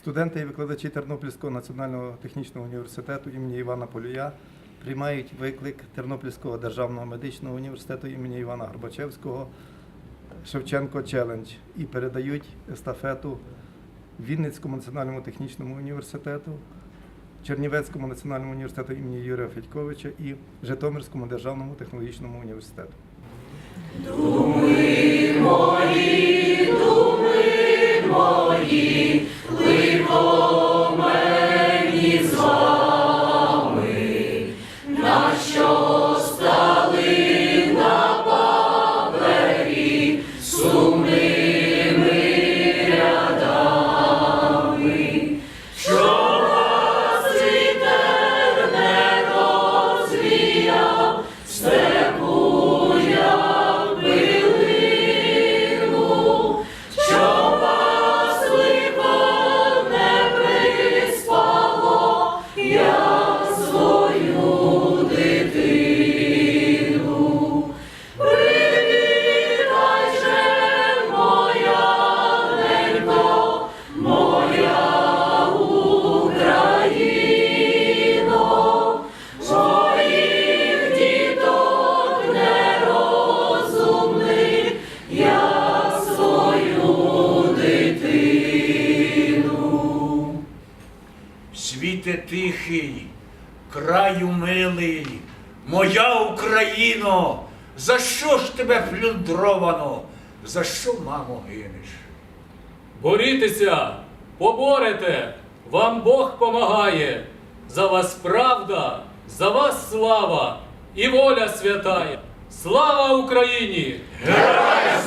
Студенти і викладачі Тернопільського національного технічного університету імені Івана Полюя приймають виклик Тернопільського державного медичного університету імені Івана Горбачевського Шевченко Челендж і передають естафету Вінницькому національному технічному університету, Чернівецькому національному університету імені Юрія Федьковича і Житомирському державному технологічному університету. Світе тихий, краю милий, моя Україно, за що ж тебе плюндровано? За що, мамо, гинеш? Борітеся, поборете, вам Бог помагає. За вас правда, за вас слава і воля святая. Слава Україні! Героям